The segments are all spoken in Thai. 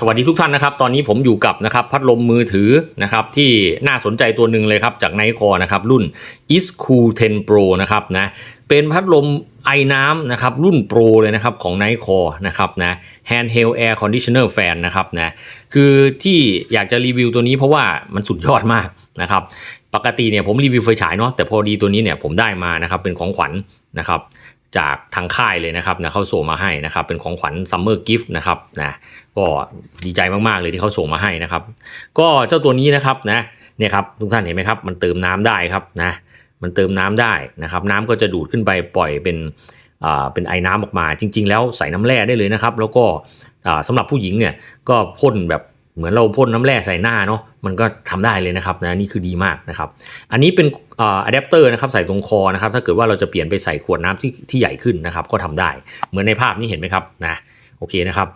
สวัสดีทุกท่านนะครับ ตอนนี้ผมอยู่กับนะครับพัดลมมือถือนะครับที่น่าสนใจตัวหนึ่งเลยครับ จากไนคอนะครับรุ่น i s c o o 10 Pro นะครับนะเป็นพัดลมไอน้ำนะครับรุ่นโปรเลยนะครับของไนคอนะครับนะ handheld air conditioner fan นะครับนะคือที่อยากจะรีวิวตัวนี้เพราะว่ามันสุดยอดมากนะครับปกติเนี่ยผมรีวิวไฟฉายเนาะแต่พอดีตัวนี้เนี่ยผมได้มานะครับเป็นของขวัญนะครับ จากทางค่ายเลยนะครับนะเขาส่งมาให้นะครับ เป็นของขวัญซัมเมอร์กิฟต์นะครับนะก็ดีใจมากๆเลยที่เขาส่งมาให้นะครับ ก็เจ้าตัวนี้นะครับนะเนี่ยครับทุกท่านเห็นไหมครับมันเติมน้ำได้ครับนะมันเติมน้ำได้นะครับ น้ำก็จะดูดขึ้นไปปล่อยเป็นอ่าเป็นไอ้น้ำออกมาจริง ๆ แล้วใส่น้ำแร่ได้เลยนะครับ แล้วก็อ่าสำหรับผู้หญิงเนี่ยก็พ่นแบบ เหมือนเราพ่นน้ำแร่ใส่หน้าเนาะมันก็ทำได้เลยนะครับนะนี่คือดีมากนะครับอันนี้เป็นอะแดปเตอร์นะครับใส่ตรงคอนะครับถ้าเกิดว่าเราจะเปลี่ยนไปใส่ขวดน้ำที่ที่ใหญ่ขึ้นนะครับก็ทำได้ เหมือนในภาพนี้เห็นไหมครับนะโอเคนะครับ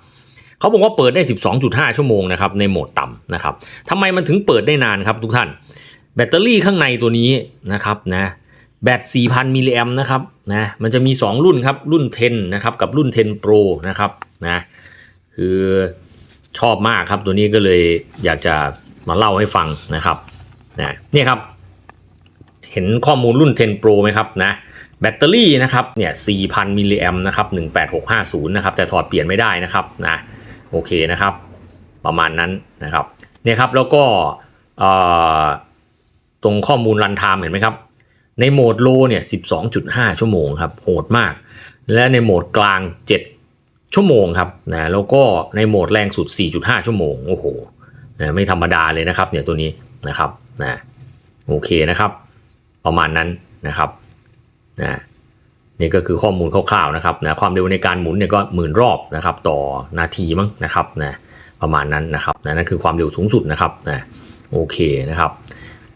เขาบอกว่าเปิดได้ 12.5 ชั่วโมงนะครับในโหมดต่ำนะครับทำไมมันถึงเปิดได้นานครับทุกท่าน แบตเตอรี่ข้างในตัวนี้นะครับนะแบต 4,000 มิลลิแอมนะครับนะมันจะมี 2 รุ่นครับรุ่น 10 นะครับกับรุ่น 10 Pro นะครับนะคือ ชอบมากครับ ตัวนี้ก็เลยอยากจะมาเล่าให้ฟังนะครับนะนี่ครับ เห็นข้อมูลรุ่น 10 Pro ไหมครับนะแบตเตอรี่นะครับเนี่ย 4,000 มิลลิแอมนะครับ 18650 นะครับ แต่ถอดเปลี่ยนไม่ได้นะครับนะโอเคนะครับ ประมาณนั้นนะครับเนี่ยครับแล้วก็ตรงข้อมูลรันไทม์เห็นไหมครับ ในโหมดโลเนี่ย 12.5 ชั่วโมงครับ โหดมาก และในโหมดกลาง 7 ชั่วโมงครับนะแล้วก็ในโหมดแรงสุด 4.5 ชั่วโมง โอ้โหนะไม่ธรรมดาเลยนะครับเนี่ยตัวนี้นะครับนะโอเคนะครับ ประมาณนั้นนะครับนะนี่ก็คือข้อมูลคร่าวๆนะครับนะความเร็วในการหมุนเนี่ยก็หมื่นรอบนะครับ ต่อนาทีมั้งนะครับนะประมาณนั้นนะครับนะนั่นคือความเร็วสูงสุดนะครับนะโอเคนะครับ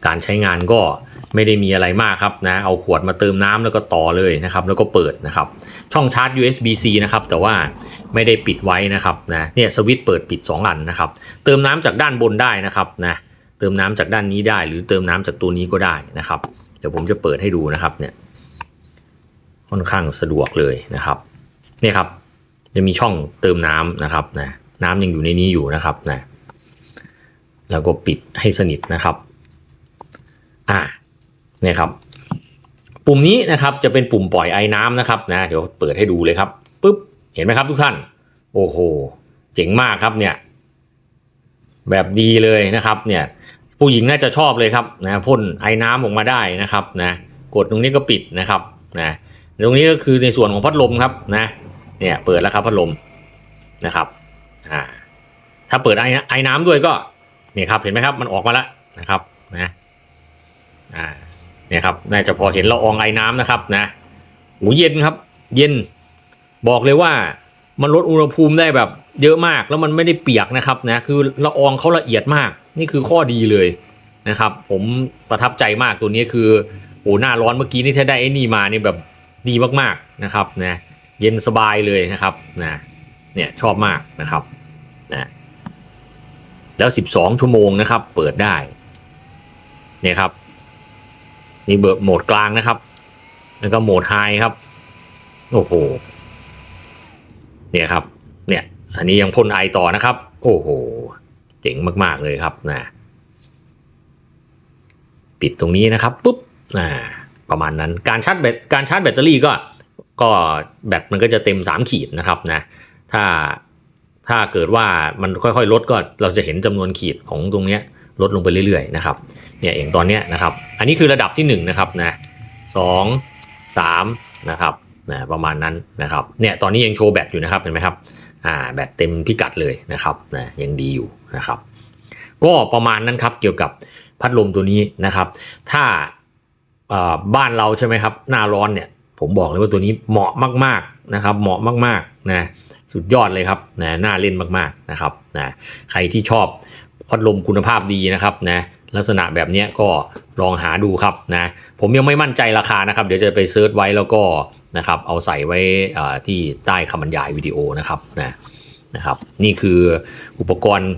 การใช้งานก็ ไม่ได้มีอะไรมากครับนะเอาขวดมาเติมน้ำแล้วก็ต่อเลยนะครับแล้วก็เปิดนะครับช่องชาร์จ USB-C นะครับแต่ว่าไม่ได้ปิดไว้นะครับนะเนี่ยสวิตช์เปิดปิด 2 อันนะครับเติมน้ำจากด้านบนได้นะครับนะเติมน้ำจากด้านนี้ได้ หรือเติมน้ำจากตัวนี้ก็ได้นะครับ เดี๋ยวผมจะเปิดให้ดูนะครับเนี่ยค่อนข้างสะดวกเลยนะครับเนี่ยครับจะมีช่องเติมน้ำนะครับนะน้ำยังอยู่ในนี้อยู่นะครับนะแล้วก็ปิดให้สนิทนะครับอ่า เนี่ยครับ ปุ่มนี้นะครับจะเป็นปุ่มปล่อยไอ้น้ำนะครับนะเดี๋ยวเปิดให้ดูเลยครับปุ๊บเห็นไหมครับทุกท่าน โอ้โห เจ๋งมากครับเนี่ย แบบดีเลยนะครับเนี่ยผู้หญิงน่าจะชอบเลยครับนะพ่นไอ้น้ำออกมาได้นะครับนะกดตรงนี้ก็ปิดนะครับนะตรงนี้ก็คือในส่วนของพัดลมครับนะเนี่ยเปิดแล้วครับพัดลมนะครับอ่าถ้าเปิดไอ้ไอ้น้ำด้วยก็เนี่ยครับเห็นไหมครับมันออกมาแล้วนะครับนะอ่า เนี่ยครับน่าจะพอเห็นละอองไอ้น้ำนะครับนะหูเย็นครับ เย็น บอกเลยว่ามันลดอุณหภูมิได้แบบเยอะมากแล้วมันไม่ได้เปียกนะครับนะคือละอองเขาละเอียดมาก นี่คือข้อดีเลยนะครับ ผมประทับใจมากตัวนี้คือโอ้หน้าร้อนเมื่อกี้นี่ถ้าได้ไอ้นี่มานี่แบบดีมากๆนะครับนะเย็นสบายเลยนะครับนะเนี่ยชอบมากนะครับนะแล้ว 12 ชั่วโมงนะครับ เปิดได้ เนี่ยครับ นี่เบอร์โหมดกลางนะครับ แล้วก็โหมดไฮครับ โอ้โห เนี่ยครับ เนี่ย อันนี้ยังพ่นไอต่อนะครับ โอ้โห เจ๋งมากๆเลยครับนะปิดตรงนี้นะครับปุ๊บอ่าประมาณนั้นการชาร์จแบตการชาร์จแบตเตอรี่ก็ก็แบตมันก็จะเต็ม 3 ขีดนะครับนะถ้าถ้าเกิดว่ามันค่อยๆ ลดก็เราจะเห็นจำนวนขีดของตรงเนี้ย ลดลงไปเรื่อยๆนะครับเนี่ยเองตอนเนี้ยนะครับ อันนี้คือระดับที่1นะครับนะสองสามนะครับนะประมาณนั้นนะครับเนี่ยตอนนี้ยังโชว์แบตอยู่นะครับเห็นไหมครับอ่าแบตเต็มพิกัดเลยนะครับนะยังดีอยู่นะครับก็ประมาณนั้นครับเกี่ยวกับพัดลมตัวนี้นะครับ ถ้าบ้านเราใช่ไหมครับ หน้าร้อนเนี่ยผมบอกเลยว่าตัวนี้เหมาะมากๆนะครับ เหมาะมากๆนะสุดยอดเลยครับนะน่าเล่นมากๆนะครับนะใครที่ชอบ พัดลมคุณภาพดีนะครับนะลักษณะแบบนี้ก็ลองหาดูครับนะผมยังไม่มั่นใจราคานะครับ เดี๋ยวจะไปเซิร์ชไว้แล้วก็นะครับเอาใส่ไว้ที่ใต้คำบรรยายวิดีโอนะครับนะนะครับนี่คืออุปกรณ์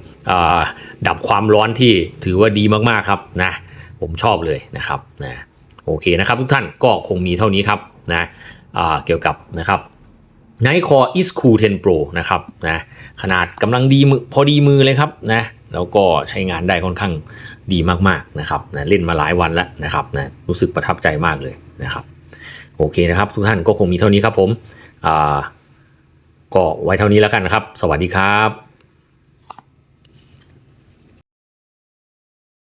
ดับความร้อนที่ถือว่าดีมากๆครับนะผมชอบเลยนะครับนะโอเคนะครับทุกท่านก็คงมีเท่านี้ครับนะเกี่ยวกับนะครับไนคอ is cool 10 pro นะครับนะขนาดกำลังดีมือพอดีมือเลยครับนะ แล้วก็ใช้งานได้ค่อนข้างดีมากๆนะครับนะเล่นมาหลายวันแล้วนะครับนะรู้สึกประทับใจมากเลยนะครับ โอเคนะครับ ทุกท่านก็คงมีเท่านี้ครับผมอ่าก็ไว้เท่านี้แล้วกันนะครับ สวัสดีครับ